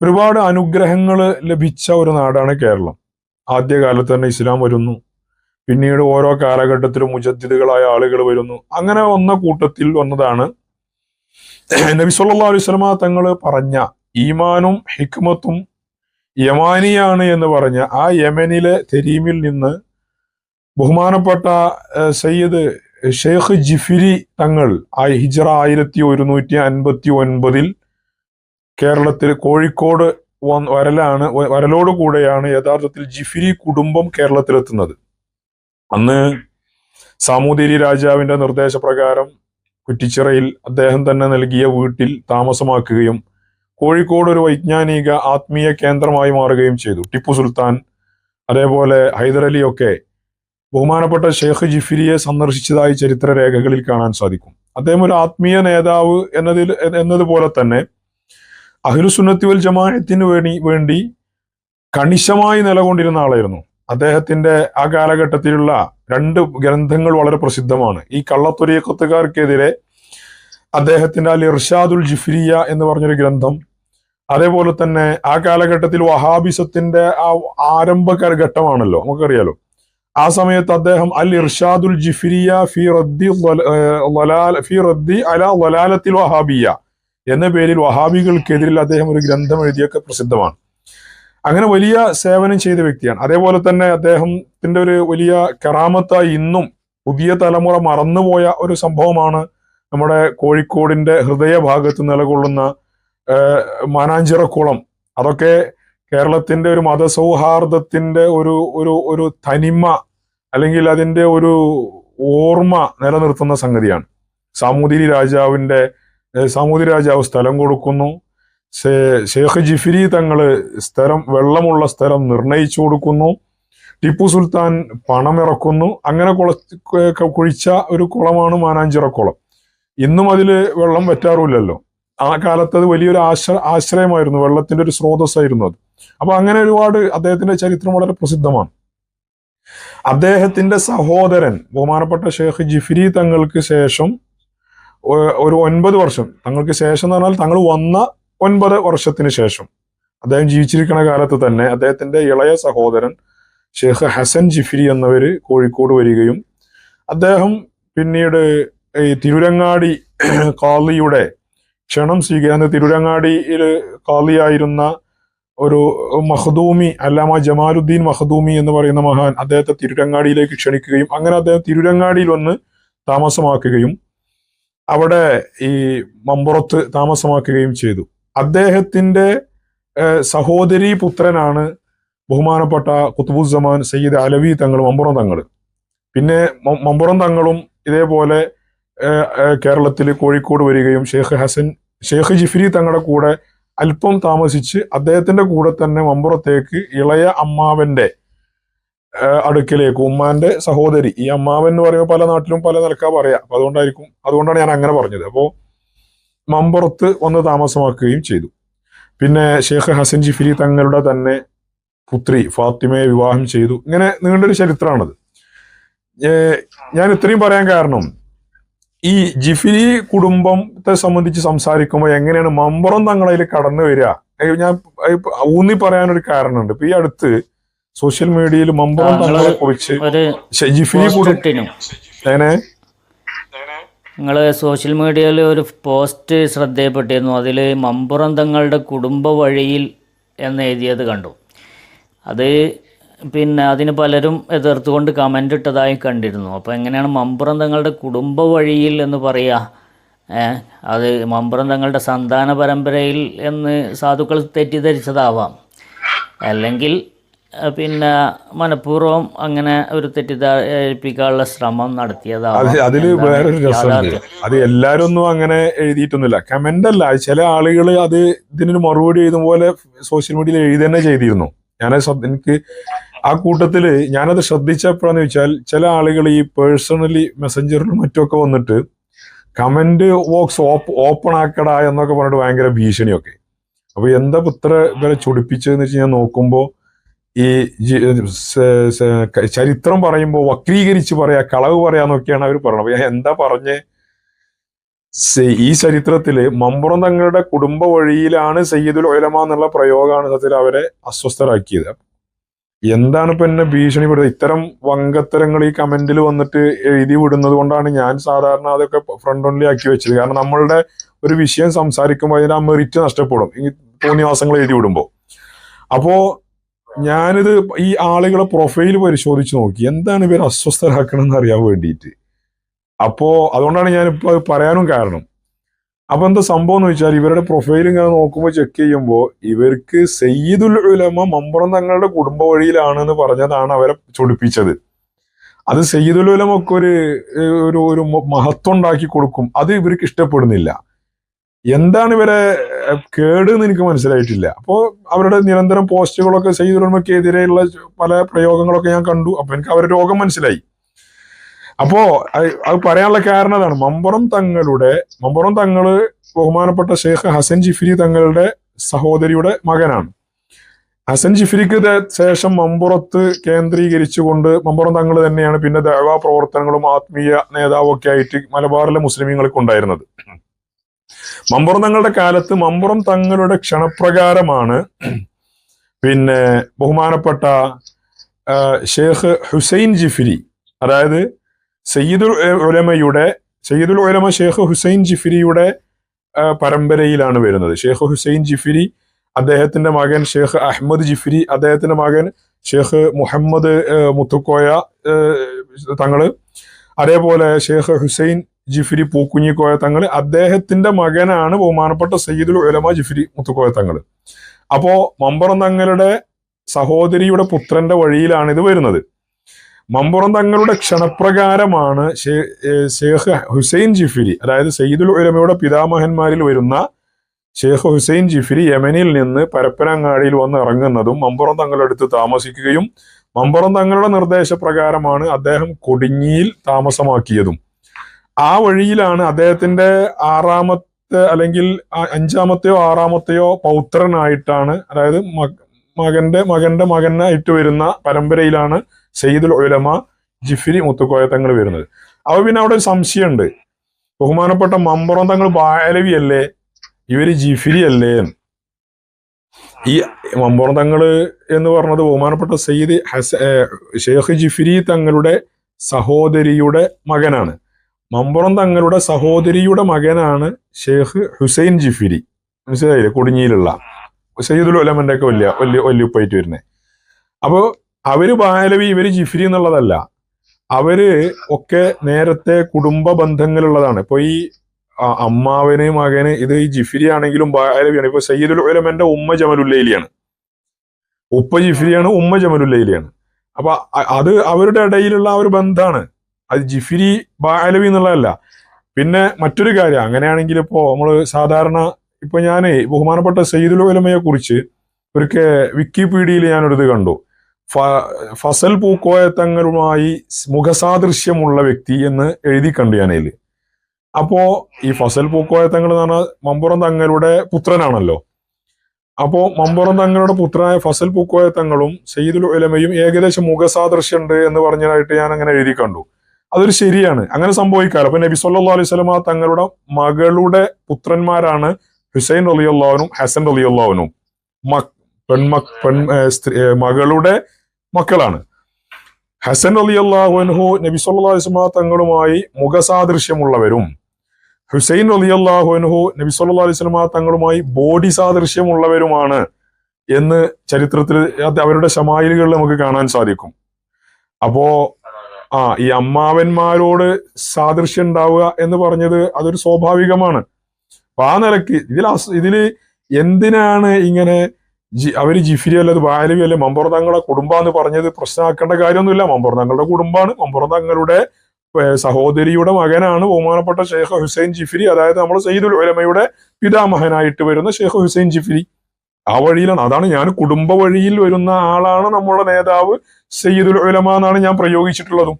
ഒരുപാട് അനുഗ്രഹങ്ങൾ ലഭിച്ച ഒരു നാടാണ് കേരളം. ആദ്യകാലത്ത് തന്നെ ഇസ്ലാം വരുന്നു. പിന്നീട് ഓരോ കാലഘട്ടത്തിലും മുജദ്ദിദുകളായ ആളുകൾ വരുന്നു. അങ്ങനെ വന്ന കൂട്ടത്തിൽ വന്നതാണ് നബി സല്ലല്ലാഹു അലൈഹി വസല്ലമ തങ്ങൾ പറഞ്ഞ ഈമാനും ഹിക്മത്തും യമാനിയാണ് എന്ന് പറഞ്ഞ ആ യമനിലെ തെരീമിൽ നിന്ന് ബഹുമാനപ്പെട്ട സയ്യിദ് ഷെയ്ഖ് ജിഫിരി തങ്ങൾ ആ ഹിജ്റ ആയിരത്തി ഒരുന്നൂറ്റി അൻപത്തി ഒൻപതിൽ കേരളത്തിൽ കോഴിക്കോട് വരലാണ് വരലോടുകൂടെയാണ് വരലോട് കൂടെയാണ് യഥാർത്ഥത്തിൽ ജിഫിരി കുടുംബം കേരളത്തിലെത്തുന്നത്. അന്ന് സാമൂതിരി രാജാവിന്റെ നിർദ്ദേശപ്രകാരം കുറ്റിച്ചിറയിൽ അദ്ദേഹം തന്നെ നൽകിയ വീട്ടിൽ താമസമാക്കുകയും കോഴിക്കോട് ഒരു വൈജ്ഞാനിക ആത്മീയ കേന്ദ്രമായി മാറുകയും ചെയ്തു. ടിപ്പു സുൽത്താൻ അതേപോലെ ഹൈദരലിയൊക്കെ ബഹുമാനപ്പെട്ട ഷെയ്ഖ് ജിഫിരിയെ സന്ദർശിച്ചതായി ചരിത്ര രേഖകളിൽ കാണാൻ സാധിക്കും. അദ്ദേഹം ഒരു ആത്മീയ നേതാവ് എന്നതിൽ എന്നതുപോലെ തന്നെ അഖിലുസുന്നത്തി വൽ ജമാഅത്തിന് വേണ്ടി വേണ്ടി കണിശമായി നിലകൊണ്ടിരുന്ന ആളായിരുന്നു. അദ്ദേഹത്തിന്റെ ആ കാലഘട്ടത്തിലുള്ള രണ്ട് ഗ്രന്ഥങ്ങൾ വളരെ പ്രസിദ്ധമാണ്. ഈ കള്ളത്തൊരിയക്കത്തുകാർക്കെതിരെ അദ്ദേഹത്തിന്റെ അൽ ഇർഷാദുൽ ജിഫിരിയ എന്ന് പറഞ്ഞൊരു ഗ്രന്ഥം അതേപോലെ തന്നെ ആ കാലഘട്ടത്തിൽ വഹാബിസത്തിന്റെ ആ ആരംഭ ഘട്ടമാണല്ലോ നമുക്കറിയാലോ. ആ സമയത്ത് അദ്ദേഹം അൽ ഇർഷാദുൽ ജിഫിരിയ ഫി റദ്ദി ഫി റദ്ദി അല വലാലത്തിൽ വഹാബിയ. എന്ന പേരിൽ വഹാബികൾക്കെതിരിൽ അദ്ദേഹം ഒരു ഗ്രന്ഥം എഴുതിയൊക്കെ പ്രസിദ്ധമാണ്. അങ്ങനെ വലിയ സേവനം ചെയ്ത വ്യക്തിയാണ്. അതേപോലെ തന്നെ അദ്ദേഹത്തിന്റെ ഒരു വലിയ കറാമത്തായി ഇന്നും പുതിയ തലമുറ മറന്നുപോയ ഒരു സംഭവമാണ് നമ്മുടെ കോഴിക്കോടിന്റെ ഹൃദയഭാഗത്ത് നിലകൊള്ളുന്ന മാനാഞ്ചിറക്കുളം. അതൊക്കെ കേരളത്തിന്റെ ഒരു മതസൗഹാർദ്ദത്തിന്റെ ഒരു ഒരു ഒരു തനിമ അല്ലെങ്കിൽ അതിന്റെ ഒരു ഓർമ്മ നിലനിർത്തുന്ന സംഗതിയാണ്. സാമൂതിരി രാജാവിന്റെ ഏഹ്, സാമൂതിരി രാജാവ് സ്ഥലം കൊടുക്കുന്നു. ഷേഖ് ജിഫിരി തങ്ങൾ സ്ഥലം വെള്ളമുള്ള സ്ഥലം നിർണയിച്ചു കൊടുക്കുന്നു. ടിപ്പു സുൽത്താൻ പണമിറക്കുന്നു അങ്ങനെ കുള കുഴിച്ച ഒരു കുളമാണ് മാനാഞ്ചിറ കുളം ഇന്നും അതിൽ വെള്ളം വറ്റാറുമില്ലല്ലോ. ആ കാലത്ത് അത് വലിയൊരു ആശ്ര ആശ്രയമായിരുന്നു. വെള്ളത്തിന്റെ ഒരു സ്രോതസ്സായിരുന്നു അത്. അപ്പൊ അങ്ങനെ ഒരുപാട് അദ്ദേഹത്തിന്റെ ചരിത്രം വളരെ പ്രസിദ്ധമാണ്. അദ്ദേഹത്തിന്റെ സഹോദരൻ ബഹുമാനപ്പെട്ട ഷേഖ് ജിഫിരി തങ്ങൾക്ക് ശേഷം ഒരു ഒൻപത് വർഷം. തങ്ങൾക്ക് ശേഷം എന്ന് പറഞ്ഞാൽ തങ്ങൾ വന്ന ഒൻപത് വർഷത്തിന് ശേഷം. അദ്ദേഹം ജീവിച്ചിരിക്കുന്ന കാലത്ത് തന്നെ അദ്ദേഹത്തിന്റെ ഇളയ സഹോദരൻ ഷെയ്ഖ് ഹസൻ ജിഫിരി എന്നവര് കോഴിക്കോട് വരികയും അദ്ദേഹം പിന്നീട് ഈ തിരുരങ്ങാടി കാളിയുടെ ക്ഷണം സ്വീകരിക്കുന്ന തിരുരങ്ങാടിയിൽ കാളിയായിരുന്ന ഒരു മഹദൂമി അല്ലാമ ജമാലുദ്ദീൻ മഹദൂമി എന്ന് പറയുന്ന മഹാൻ അദ്ദേഹത്തെ തിരുരങ്ങാടിയിലേക്ക് ക്ഷണിക്കുകയും അങ്ങനെ അദ്ദേഹം തിരുരങ്ങാടിയിൽ വന്ന് താമസമാക്കുകയും അവിടെ ഈ മമ്പുറത്ത് താമസമാക്കുകയും ചെയ്തു. അദ്ദേഹത്തിന്റെ സഹോദരി പുത്രനാണ് ബഹുമാനപ്പെട്ട കുത്തുബുസമാൻ സയ്യിദ് അലവി തങ്ങൾ മമ്പുറം തങ്ങൾ. പിന്നെ മമ്പുറം തങ്ങളും ഇതേപോലെ കേരളത്തിൽ കോഴിക്കോട് വരികയും ഷെയ്ഖ് ഹസൻ ഷെയ്ഖ് ജിഫ്രി തങ്ങളുടെ കൂടെ അല്പം താമസിച്ച് അദ്ദേഹത്തിന്റെ കൂടെ തന്നെ മമ്പുറത്തേക്ക് ഇളയ അമ്മാവന്റെ ഏഹ്, അടുക്കിലേക്ക്. ഉമ്മാന്റെ സഹോദരി ഈ അമ്മാവൻ എന്ന് പറയുമ്പോൾ പല നാട്ടിലും പല നിലക്കാ പറയാ. അപ്പൊ അതുകൊണ്ടായിരിക്കും അതുകൊണ്ടാണ് ഞാൻ അങ്ങനെ പറഞ്ഞത്. അപ്പോൾ മമ്പുറത്ത് വന്ന് താമസമാക്കുകയും ചെയ്തു. പിന്നെ ഷെയ്ഖ് ഹസൻ ജിഫിരി തങ്ങളുടെ തന്നെ പുത്രി ഫാത്തിമയെ വിവാഹം ചെയ്തു. ഇങ്ങനെ നീണ്ടൊരു ചരിത്രമാണത്. ഞാൻ ഇത്രയും പറയാൻ കാരണം ഈ ജിഫിരി കുടുംബത്തെ സംബന്ധിച്ച് സംസാരിക്കുമ്പോൾ എങ്ങനെയാണ് മമ്പുറം തങ്ങളതിൽ കടന്നു വരിക? ഞാൻ ഊന്നി പറയാനൊരു കാരണമുണ്ട്. ഇപ്പൊ ഈ അടുത്ത് സോഷ്യൽ മീഡിയയിൽ മമ്പറം തങ്ങളെ കുറിച്ച് നിങ്ങൾ എങ്ങനെ നിങ്ങൾ സോഷ്യൽ മീഡിയയിൽ ഒരു പോസ്റ്റ് ശ്രദ്ധയപ്പെട്ടിരുന്നു. അതിൽ മമ്പുറം തങ്ങളുടെ കുടുംബ വഴിയിൽ എന്ന് എഴുതിയത് കണ്ടു. അത് പിന്നെ അതിന് പലരും എതിർത്തുകൊണ്ട് കമന്റ് ഇട്ടതായി കണ്ടിരുന്നു. അപ്പോൾ എങ്ങനെയാണ് മമ്പുറം തങ്ങളുടെ കുടുംബ വഴിയിൽ എന്ന് പറയുക അത് മമ്പുറം തങ്ങളുടെ സന്താന പരമ്പരയിൽ എന്ന് സാധുക്കൾ തെറ്റിദ്ധരിച്ചതാവാം. അല്ലെങ്കിൽ പിന്നെ മനഃപൂർവം അങ്ങനെ ഒരു തെറ്റിദ്ധരിപ്പിക്കാനുള്ള ശ്രമം നടത്തിയതാണ് അത് അതിൽ എന്താണ് വേറൊരു രസമുണ്ട്. അത് എല്ലാരും ഒന്നും അങ്ങനെ എഴുതിയിട്ടൊന്നുമില്ല. കമന്റ് അല്ല ചില ആളുകൾ അത് ഇതിനൊരു മറുപടി എഴുതും പോലെ സോഷ്യൽ മീഡിയയിൽ എഴുതി തന്നെ ചെയ്തിരുന്നു. ഞാൻ എനിക്ക് ആ കൂട്ടത്തിൽ ഞാനത് ശ്രദ്ധിച്ചപ്പോഴാന്ന് വെച്ചാൽ ചില ആളുകൾ ഈ പേഴ്സണലി മെസ്സഞ്ചറിലും മറ്റുമൊക്കെ വന്നിട്ട് കമന്റ് ബോക്സ് ഓപ്പൺ ആക്കടാ എന്നൊക്കെ പറഞ്ഞിട്ട് ഭയങ്കര ഭീഷണിയൊക്കെ. അപ്പൊ എന്താ ഇത്ര ഇവരെ ചൊടിപ്പിച്ചതെന്ന് വെച്ച് ഞാൻ നോക്കുമ്പോ ഈ ചരിത്രം പറയുമ്പോൾ വക്രീകരിച്ച് പറയാ കളവ് പറയാന്നൊക്കെയാണ് അവർ പറയുന്നത് എന്താ പറഞ്ഞ്? ഈ ചരിത്രത്തിൽ മമ്പുറം തങ്ങളുടെ കുടുംബ വഴിയിലാണ് സയ്യിദുൽ ഒലമ എന്നുള്ള പ്രയോഗമാണ് സത്യത്തിൽ അവരെ അസ്വസ്ഥരാക്കിയത്. എന്താണ് ഇപ്പൊ എന്നെ ഭീഷണിപ്പെടുന്നത് ഇത്തരം വങ്കത്തരങ്ങൾ ഈ കമന്റിൽ വന്നിട്ട് എഴുതി വിടുന്നത് കൊണ്ടാണ് ഞാൻ സാധാരണ അതൊക്കെ ഫ്രണ്ട് ഓൺലി ആക്കി വെച്ചത്. കാരണം നമ്മളുടെ ഒരു വിഷയം സംസാരിക്കുമ്പോൾ അതിന് ആ മെറിറ്റ് നഷ്ടപ്പെടും. ഈ തോന്നിവാസങ്ങൾ എഴുതി വിടുമ്പോൾ അപ്പോ ഞാനിത് ഈ ആളുകളെ പ്രൊഫൈൽ പരിശോധിച്ച് നോക്കി. എന്താണ് ഇവർ അസ്വസ്ഥരാക്കണമെന്ന് അറിയാൻ വേണ്ടിയിട്ട് അപ്പോ അതുകൊണ്ടാണ് ഞാനിപ്പോ അത് പറയാനും കാരണം. അപ്പോൾ എന്താ സംഭവം എന്ന് വെച്ചാൽ ഇവരുടെ പ്രൊഫൈൽ ഇങ്ങനെ നോക്കുമ്പോൾ ചെക്ക് ചെയ്യുമ്പോൾ ഇവർക്ക് സയ്യിദുൽ ഉലമ മമ്പുറം തങ്ങളുടെ കുടുംബ വഴിയിലാണെന്ന് പറഞ്ഞതാണ് അവരെ ചൊടിപ്പിച്ചത്. അത് സയ്യിദുൽ ഉലമൊക്കെ ഒരു ഒരു ഒരു മഹത്വം ഉണ്ടാക്കി കൊടുക്കും. അത് ഇവർക്ക് ഇഷ്ടപ്പെടുന്നില്ല. എന്താണ് ഇവരെ കേട് എന്ന് എനിക്ക് മനസ്സിലായിട്ടില്ല. അപ്പോൾ അവരുടെ നിരന്തരം പോസ്റ്റുകളൊക്കെ സയ്യിദുൽ ഉലമക്കെതിരെയുള്ള പല പ്രയോഗങ്ങളൊക്കെ ഞാൻ കണ്ടു. അപ്പൊ എനിക്ക് അവരുടെ രോഗം മനസ്സിലായി. അപ്പോ അത് പറയാനുള്ള കാരണം അതാണ്. മമ്പുറം തങ്ങളുടെ മമ്പുറം തങ്ങൾ ബഹുമാനപ്പെട്ട ഷെയ്ഖ് ഹസൻ ജിഫിരി തങ്ങളുടെ സഹോദരിയുടെ മകനാണ്. ഹസൻ ജിഫിരിക്ക് ശേഷം മമ്പുറത്ത് കേന്ദ്രീകരിച്ചുകൊണ്ട് മമ്പുറം തങ്ങൾ തന്നെയാണ് പിന്നെ ദേവാ പ്രവർത്തനങ്ങളും ആത്മീയ നേതാവൊക്കെ ആയിട്ട് മലബാറിലെ മുസ്ലിമീങ്ങൾക്ക് ഉണ്ടായിരുന്നത്. മമ്പുറം തങ്ങളുടെ കാലത്ത് മമ്പുറം തങ്ങളുടെ ക്ഷണപ്രകാരമാണ് പിന്നെ ബഹുമാനപ്പെട്ട ഷേഖ് ഹുസൈൻ ജിഫിരി അതായത് സയ്യിദുൽ ഉലമയുടെ സയ്യിദുൽ ഉലമ ഷേഖ് ഹുസൈൻ ജിഫിരിയുടെ പരമ്പരയിലാണ് വരുന്നത്. ഷേഖ് ഹുസൈൻ ജിഫിരി അദ്ദേഹത്തിന്റെ മകൻ ഷേഖ് അഹമ്മദ് ജിഫിരി അദ്ദേഹത്തിന്റെ മകൻ ഷേഖ് മുഹമ്മദ് മുത്തുക്കോയ തങ്ങൾ. അതേപോലെ ഷേഖ് ഹുസൈൻ ജിഫിരി പൂക്കുഞ്ഞിക്കോയ തങ്ങൾ അദ്ദേഹത്തിന്റെ മകനാണ് ബഹുമാനപ്പെട്ട സയ്യിദുൽ ഉലമ ജിഫിരി മുത്തുക്കോയ തങ്ങൾ അപ്പോ മമ്പറം തങ്ങളുടെ സഹോദരിയുടെ പുത്രന്റെ വഴിയിലാണ് ഇത് വരുന്നത്. മമ്പുറം തങ്ങളുടെ ക്ഷണപ്രകാരമാണ് ഷേഖ് ഹുസൈൻ ജിഫിരി അതായത് സയ്യിദുൽ ഉലമയുടെ പിതാമഹന്മാരിൽ വരുന്ന ഷേഖ് ഹുസൈൻ ജിഫിരി യമനിൽ നിന്ന് പരപ്പനങ്ങാടിയിൽ വന്ന് ഇറങ്ങുന്നതും മമ്പുറം തങ്ങളുടെ അടുത്ത് താമസിക്കുകയും മമ്പുറം തങ്ങളുടെ നിർദ്ദേശപ്രകാരമാണ് അദ്ദേഹം കൊടിഞ്ഞിയിൽ താമസമാക്കിയതും. ആ വഴിയിലാണ് അദ്ദേഹത്തിന്റെ ആറാമത്തെ അല്ലെങ്കിൽ അഞ്ചാമത്തെയോ ആറാമത്തെയോ പൗത്രനായിട്ടാണ് അതായത് മകന്റെ മകന്റെ മകനായിട്ട് വരുന്ന പരമ്പരയിലാണ് സയ്യിദുൽ ഉലമ ജിഫിരി മുത്തുക്കോയ തങ്ങൾ വരുന്നത്. അപ്പൊ പിന്നെ അവിടെ ഒരു സംശയമുണ്ട്. ബഹുമാനപ്പെട്ട മമ്പറം തങ്ങൾ ബാലവി അല്ലേ? ഇവർ ജിഫിരി അല്ലേ ഈ മമ്പറം തങ്ങൾ എന്ന് പറഞ്ഞത് ബഹുമാനപ്പെട്ട സയ്യിദ് ഹസ ഷെയ്ഖ് ജിഫിരി തങ്ങളുടെ സഹോദരിയുടെ മകനാണ്. മമ്പുറം തങ്ങളുടെ സഹോദരിയുടെ മകനാണ് ഷെയ്ഖ് ഹുസൈൻ ജിഫിരി. മനസ്സിലായില്ലേ? കൊടിഞ്ഞിയിലുള്ള സയ്യിദുൽ ഒലമന്റെ ഒക്കെ വലിയ വലിയ വലിയ ഉപ്പായിട്ട് വരുന്നത് അപ്പോൾ അവർ ബാലവി ഇവർ ജിഫിരി എന്നുള്ളതല്ല. അവർ ഒക്കെ നേരത്തെ കുടുംബ ബന്ധങ്ങളുള്ളതാണ്. ഇപ്പൊ ഈ അമ്മാവന് മകന് ഇത് ഈ ജിഫിരി ആണെങ്കിലും ബാലവിയാണ്. ഇപ്പൊ സയ്യിദുൽ ഒലമന്റെ ഉമ്മ ജമലുല്ലയിലിയാണ് ഉപ്പ ജിഫിരിയാണ് ഉമ്മ ജമലുല്ലയിലിയാണ് അപ്പൊ അത് അവരുടെ ഇടയിലുള്ള ആ ഒരു ബന്ധമാണ് അത് ജിഫിരി ബാലവി എന്നുള്ളതല്ല. പിന്നെ മറ്റൊരു കാര്യം അങ്ങനെയാണെങ്കിൽ ഇപ്പോൾ നമ്മൾ സാധാരണ ഇപ്പൊ ഞാൻ ബഹുമാനപ്പെട്ട സയ്യിദുൽ ഉലമയെ കുറിച്ച് ഒരിക്കൽ വിക്കിപീഡിയയിൽ ഞാനൊരിത് കണ്ടു. ഫസൽ പൂക്കോയ തങ്ങളുമായി മുഖസാദൃശ്യമുള്ള വ്യക്തി എന്ന് എഴുതി കണ്ടു ഞാനതിൽ. അപ്പോ ഈ ഫസൽ പൂക്കോയ തങ്ങൾ എന്ന് പറഞ്ഞാൽ മമ്പുറം തങ്ങളുടെ പുത്രനാണല്ലോ. അപ്പോ മമ്പുറം തങ്ങളുടെ പുത്രനായ ഫസൽ പൂക്കോയ തങ്ങളും സയ്യിദുൽ ഉലമയും ഏകദേശം മുഖസാദൃശ്യമുണ്ട് എന്ന് പറഞ്ഞതായിട്ട് ഞാൻ അങ്ങനെ എഴുതി കണ്ടു. അതൊരു ശരിയാണ്. അങ്ങനെ സംഭവിക്കാറ്. അപ്പൊ നബി സല്ലു അലൈഹി സ്വലമ തങ്ങളുടെ മകളുടെ പുത്രന്മാരാണ് ഹുസൈൻ റളിയല്ലാഹുനും ഹസൻ അലി മക് പെൺമ പെൺ മകളുടെ മക്കളാണ്. ഹസൻ അലി അൻഹു നബി സല്ലു അലൈഹി വസല്ലമ തങ്ങളുമായി മുഖസാദൃശ്യമുള്ളവരും. ഹുസൈൻ അലി അൻഹു നബി സല്ലു അലൈഹി വസല്ലമ തങ്ങളുമായി ബോഡി സാദൃശ്യമുള്ളവരുമാണ് എന്ന് ചരിത്രത്തിൽ അവരുടെ ശമായിലുകളിൽ നമുക്ക് കാണാൻ സാധിക്കും. അപ്പോ ആ ഈ അമ്മാവന്മാരോട് സാദൃശ്യം ഉണ്ടാവുക എന്ന് പറഞ്ഞത് അതൊരു സ്വാഭാവികമാണ്. അപ്പൊ ആ നിലയ്ക്ക് ഇതിൽ ഇതിൽ എന്തിനാണ് ഇങ്ങനെ ജി- അവർ ജിഫിരി അല്ലത് ബാലവി അല്ലെ മമ്പുറ തങ്ങളുടെ കുടുംബാന്ന് പറഞ്ഞത് പ്രശ്നമാക്കേണ്ട കാര്യമൊന്നുമില്ല. മമ്പുറ തങ്ങളുടെ കുടുംബമാണ് മമ്പുറ തങ്ങളുടെ സഹോദരിയുടെ മകനാണ് ബഹുമാനപ്പെട്ട ഷെയ്ഖ് ഹുസൈൻ ജിഫിരി. അതായത് നമ്മൾ സയ്യിദുൽ ഉലമയുടെ പിതാമഹനായിട്ട് വരുന്ന ഷെയ്ഖ് ഹുസൈൻ ജിഫിരി. ആ വഴിയിലാണ്. അതാണ് ഞാൻ കുടുംബ വഴിയിൽ വരുന്ന ആളാണ് നമ്മുടെ നേതാവ് സയ്യിദുൽ ഉലമ എന്നാണ് ഞാൻ പ്രയോഗിച്ചിട്ടുള്ളതും.